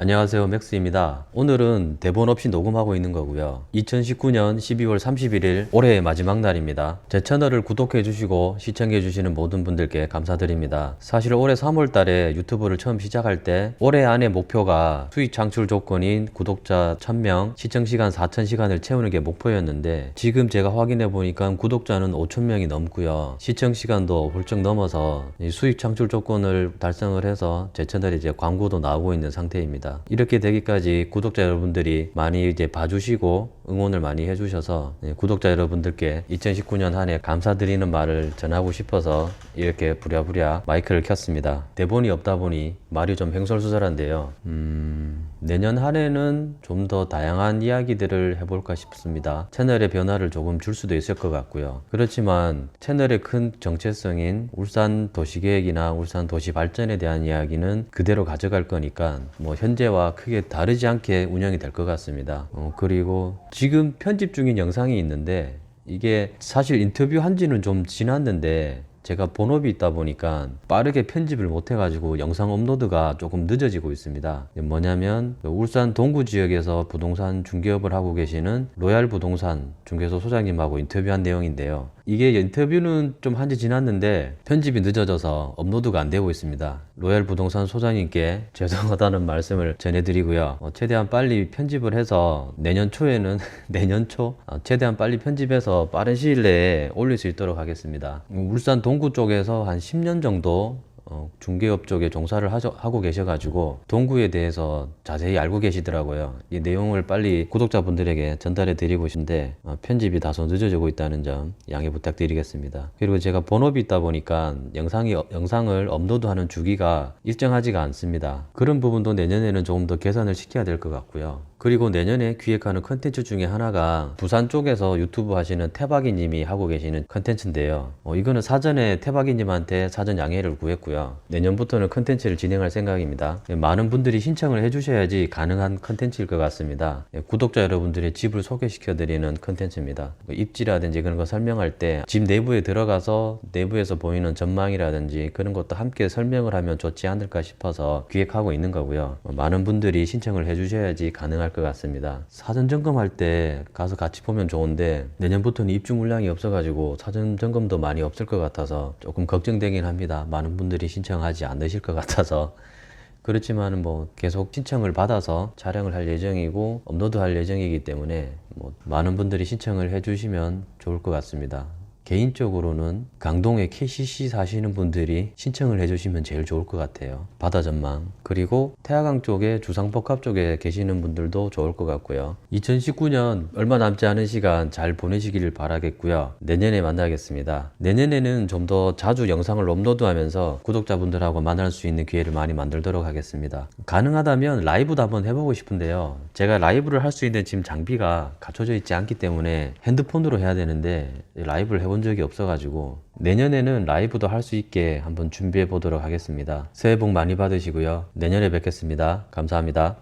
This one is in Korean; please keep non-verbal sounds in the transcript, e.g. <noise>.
안녕하세요 맥스입니다. 오늘은 대본 없이 녹음하고 있는 거고요. 2019년 12월 31일 올해의 마지막 날입니다. 제 채널을 구독해 주시고 시청해 주시는 모든 분들께 감사드립니다. 사실 올해 3월 달에 유튜브를 처음 시작할 때 올해 안에 목표가 수익 창출 조건인 구독자 1000명 시청시간 4000시간을 채우는 게 목표였는데 지금 제가 확인해 보니까 구독자는 5000명이 넘고요. 시청시간도 훌쩍 넘어서 이 수익 창출 조건을 달성을 해서 제 채널에 이제 광고도 나오고 있는 상태입니다. 이렇게 되기까지 구독자 여러분들이 많이 이제 봐주시고 응원을 많이 해주셔서 네, 구독자 여러분들께 2019년 한 해 감사드리는 말을 전하고 싶어서 이렇게 부랴부랴 마이크를 켰습니다. 대본이 없다 보니 말이 좀 횡설수설한데요. 음, 내년 한 해는 좀 더 다양한 이야기들을 해볼까 싶습니다. 채널의 변화를 조금 줄 수도 있을 것 같고요. 그렇지만 채널의 큰 정체성인 울산 도시계획이나 울산 도시 발전에 대한 이야기는 그대로 가져갈 거니까 뭐 현재와 크게 다르지 않게 운영이 될 것 같습니다. 어, 그리고 지금 편집 중인 영상이 있는데 이게 사실 인터뷰 한 지는 좀 지났는데 제가 본업이 있다 보니까 빠르게 편집을 못 해가지고 영상 업로드가 조금 늦어지고 있습니다. 뭐냐면 울산 동구 지역에서 부동산 중개업을 하고 계시는 로얄 부동산 중개소 소장님하고 인터뷰한 내용인데요. 이게 인터뷰는 좀 한 지 지났는데 편집이 늦어져서 업로드가 안 되고 있습니다. 로얄 부동산 소장님께 죄송하다는 말씀을 전해드리고요. 어, 최대한 빨리 편집을 해서 내년 초에는 <laughs> 내년 초 어, 최대한 빨리 편집해서 빠른 시일 내에 올릴 수 있도록 하겠습니다. 음, 울산 동구 쪽에서 한 10년 정도 어, 중개업 쪽에 종사를 하죠- 하고 계셔가지고 동구에 대해서 자세히 알고 계시더라고요. 이 내용을 빨리 구독자분들에게 전달해 드리고 싶은데 어, 편집이 다소 늦어지고 있다는 점 양해 부탁드리겠습니다. 그리고 제가 본업이 있다 보니까 영상이 어, 영상을 업로드하는 주기가 일정하지가 않습니다. 그런 부분도 내년에는 조금 더 개선을 시켜야 될 것 같고요. 그리고 내년에 기획하는 컨텐츠 중에 하나가 부산 쪽에서 유튜브 하시는 태박이 님이 하고 계시는 컨텐츠인데요. 어, 이거는 사전에 태박이 님한테 사전 양해를 구했고요. 내년부터는 컨텐츠를 진행할 생각입니다. 예, 많은 분들이 신청을 해주셔야지 가능한 컨텐츠일 것 같습니다. 예, 구독자 여러분들의 집을 소개시켜드리는 컨텐츠입니다. 뭐 입지라든지 그런 거 설명할 때 집 내부에 들어가서 내부에서 보이는 전망이라든지 그런 것도 함께 설명을 하면 좋지 않을까 싶어서 기획하고 있는 거고요. 어, 많은 분들이 신청을 해주셔야지 가능할 것 같습니다. 사전 점검할 때 가서 같이 보면 좋은데 내년부터는 입주 물량이 없어가지고 사전 점검도 많이 없을 것 같아서 조금 걱정되긴 합니다. 많은 분들이 신청하지 않으실 것 같아서 그렇지만 뭐 계속 신청을 받아서 촬영을 할 예정이고 업로드 할 예정이기 때문에 뭐 많은 분들이 신청을 해주시면 좋을 것 같습니다. 개인적으로는 강동에 KCC 사시는 분들이 신청을 해주시면 제일 좋을 것 같아요. 바다 전망. 그리고 태화강 쪽에 주상복합 쪽에 계시는 분들도 좋을 것 같고요. 2019년 얼마 남지 않은 시간 잘 보내시기를 바라겠고요. 내년에 만나겠습니다. 내년에는 좀 더 자주 영상을 업로드하면서 구독자분들하고 만날 수 있는 기회를 많이 만들도록 하겠습니다. 가능하다면 라이브도 한번 해보고 싶은데요. 제가 라이브를 할 수 있는 지금 장비가 갖춰져 있지 않기 때문에 핸드폰으로 해야 되는데 라이브를 해본 적이 없어가지고 내년에는 라이브도 할 수 있게 한번 준비해 보도록 하겠습니다. 새해 복 많이 받으시고요. 내년에 뵙겠습니다. 감사합니다.